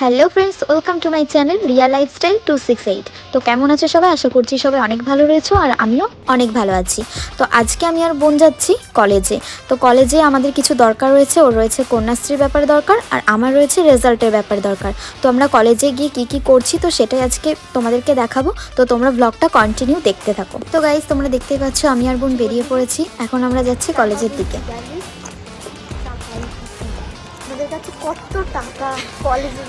Hello friends welcome to my channel Riya lifestyle two six eight তো কেমন আছো সবাই? আশা করছি সবাই অনেক ভালো রয়েছো আর আমিও অনেক ভালো আছি। তো আজকে আমি আর বোন যাচ্ছি কলেজে। তো কলেজে আমাদের কিছু দরকার রয়েছে, ওর রয়েছে কন্যাশ্রীর ব্যাপারে দরকার আর আমার রয়েছে রেজাল্টের ব্যাপারে দরকার। তো আমরা কলেজে গিয়ে কী কী করছি তো সেটাই আজকে তোমাদেরকে দেখাবো। তো তোমরা ব্লগটা কন্টিনিউ দেখতে থাকো। তো গাইজ তোমরা দেখতেই পাচ্ছ আমি আর বোন বেরিয়ে পড়েছি। এখন আমরা যাচ্ছি কলেজের দিকে। কত টাকা কলেজে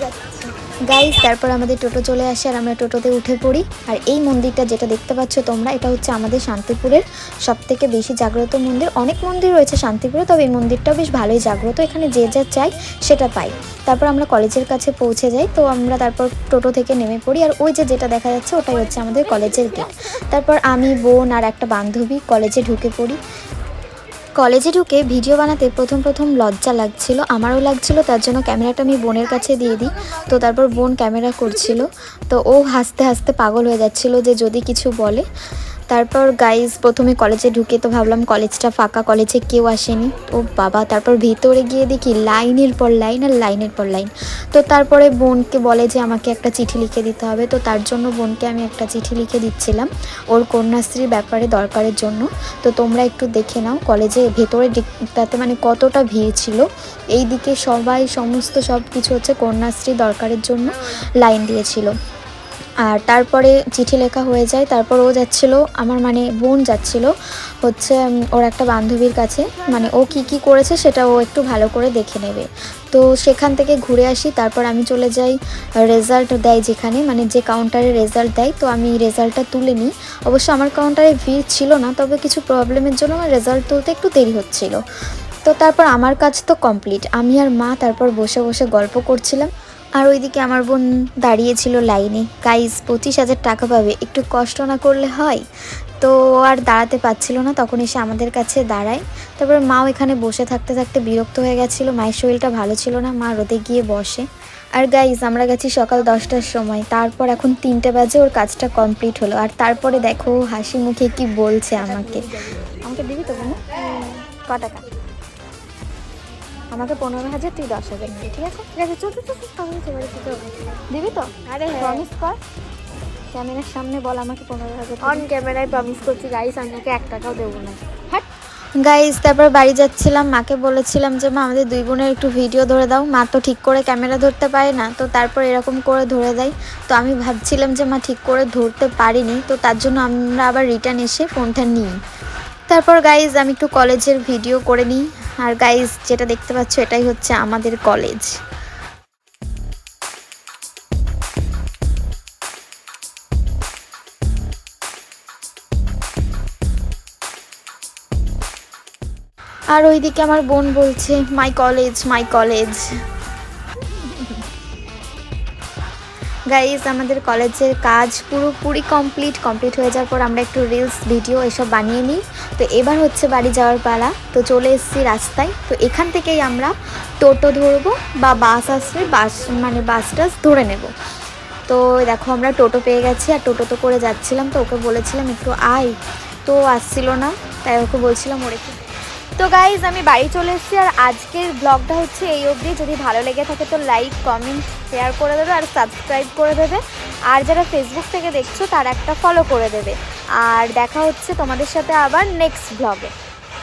তারপর আমাদের টোটো চলে আসে আর আমরা টোটোতে উঠে পড়ি। আর এই মন্দিরটা যেটা দেখতে পাচ্ছ তোমরা, এটা হচ্ছে আমাদের শান্তিপুরের সব থেকে বেশি জাগ্রত মন্দির। অনেক মন্দির রয়েছে শান্তিপুরে, তবে এই মন্দিরটাও বেশ ভালোই জাগ্রত। এখানে যে যা চাই সেটা পাই তারপর আমরা কলেজের কাছে পৌঁছে যাই। তো আমরা তারপর টোটো থেকে নেমে পড়ি। আর ওই যে যেটা দেখা যাচ্ছে, ওটাই হচ্ছে আমাদের কলেজের গেট তারপর আমি, বোন আর একটা বান্ধবী কলেজে ঢুকে পড়ি। কলেজে ঢুকে ভিডিও বানাতে প্রথম প্রথম লজ্জা লাগছিল, আমারও লাগছিল, তার জন্য ক্যামেরাটা আমি বোনের কাছে দিয়ে দিই। তো তারপর বোন ক্যামেরা করছিল, তো ও হাসতে হাসতে পাগল হয়ে যাচ্ছিল যে যদি কিছু বলে। তারপর গাইজ প্রথমে কলেজে ঢুকে তো ভাবলাম কলেজটা ফাঁকা কলেজে কেউ আসেনি। ও বাবা, তারপর ভিতরে গিয়ে দেখি লাইনের পর লাইন আর লাইনের পর লাইন। তো তারপরে বোনকে বলে যে আমাকে একটা চিঠি লিখে দিতে হবে। তো তার জন্য বোনকে আমি একটা চিঠি লিখে দিচ্ছিলাম। ওর কন্যাশ্রীর ব্যাপারে দরকারের জন্য। তো তোমরা একটু দেখে নাও কলেজে ভেতরের দিকটাতে মানে কতটা ভিড় ছিল। এই দিকে সবাই সমস্ত সব কিছু হচ্ছে কন্যাশ্রী দরকারের জন্য লাইন দিয়েছিল। আর তারপরে চিঠি লেখা হয়ে যায়। তারপর ও যাচ্ছিল, আমার মানে বোন যাচ্ছিল হচ্ছে ওর একটা বান্ধবীর কাছে। মানে ও কি কি করেছে সেটা ও একটু ভালো করে দেখে নেবে। তো সেখান থেকে ঘুরে আসি, তারপর আমি চলে যাই রেজাল্ট দেয় যেখানে মানে যে কাউন্টারে রেজাল্ট দেয়। তো আমি রেজাল্টটা তুলে নিই। অবশ্য আমার কাউন্টারে ভিড় ছিল না, তবে কিছু প্রবলেমের জন্য আমার রেজাল্ট তুলতে একটু দেরি হচ্ছিল। তো তারপর আমার কাজ তো কমপ্লিট আমি আর মা তারপর বসে বসে গল্প করছিলাম। আর ওইদিকে আমার বোন দাঁড়িয়েছিল লাইনে। গাইজ পঁচিশ হাজার টাকা পাবে। একটু কষ্ট না করলে হয়? তো আর দাঁড়াতে পারছিল না। তখন এসে আমাদের কাছে দাঁড়ায়। তারপর মাও এখানে বসে থাকতে থাকতে বিরক্ত হয়ে গেছিল। মায়ের শরীরটা ভালো ছিল না। মা রোদে গিয়ে বসে। আর গাইজ আমরা গেছি সকাল দশটার সময়। তারপর এখন তিনটে বাজে। ওর কাজটা কমপ্লিট হলো। আর তারপরে দেখো হাসি মুখে কি বলছে আমাকে। আমাকে দিবি তো বোন ক টাকা? আমাকে পনেরো হাজার তুই দশ হাজার নিবি ঠিক আছে? ঠিক আছে চল চল চল, চল আমি চলে দিবি তো? আরে হ্যাঁ। প্রমিস কর। ক্যামেরার সামনে বল আমাকে পনেরো হাজার অন ক্যামেরায় প্রমিস করছি গাইস আমি ওকে এক টাকাও দেবো না। হ্যাঁ গাইজ তারপর বাড়ি যাচ্ছিলাম মাকে বলেছিলাম যে মা আমাদের দুই বোনের একটু ভিডিও ধরে দাও। মা তো ঠিক করে ক্যামেরা ধরতে পারে না তো তারপর এরকম করে ধরে দেয়। তো আমি ভাবছিলাম যে মা ঠিক করে ধরতে পারিনি তো তার জন্য আমরা আবার রিটার্ন এসে ফোনটা নিই। তারপর গাইজ আমি একটু কলেজের ভিডিও করে নিই। আর গাইজ যেটা দেখতে পাচ্ছ, এটাই হচ্ছে আমাদের কলেজ আর ওইদিকে আমার বোন বলছে my college my college guys আমাদের কলেজের কাজ পুরোপুরি কমপ্লিট কমপ্লিট হয়ে যাওয়ার পর আমরা একটু রিলস ভিডিও এসব বানিয়ে নিই। তো এবার হচ্ছে বাড়ি যাওয়ার পালা। তো চলে এসেছি রাস্তায়। তো এখান থেকেই আমরা টোটো ধরবো বা বাস আসবে বাস মানে বাস টাস ধরে নেব। তো দেখো আমরা টোটো পেয়ে গেছি আর টোটোতে করে যাচ্ছিলাম, তো ওকে বলেছিলাম একটু আয়। তো আসছিল না, তাই ওকে বলছিলাম ওর একটু তো গাইজ আমি বাড়ি চলে এসেছি আর আজকের ব্লগটা হচ্ছে এই অবধি। যদি ভালো লেগে থাকে তো লাইক কমেন্ট শেয়ার করে দেবে আর সাবস্ক্রাইব করে দেবে। আর যারা ফেসবুক থেকে দেখছ, তার একটা ফলো করে দেবে। আর দেখা হচ্ছে তোমাদের সাথে আবার নেক্সট ব্লগে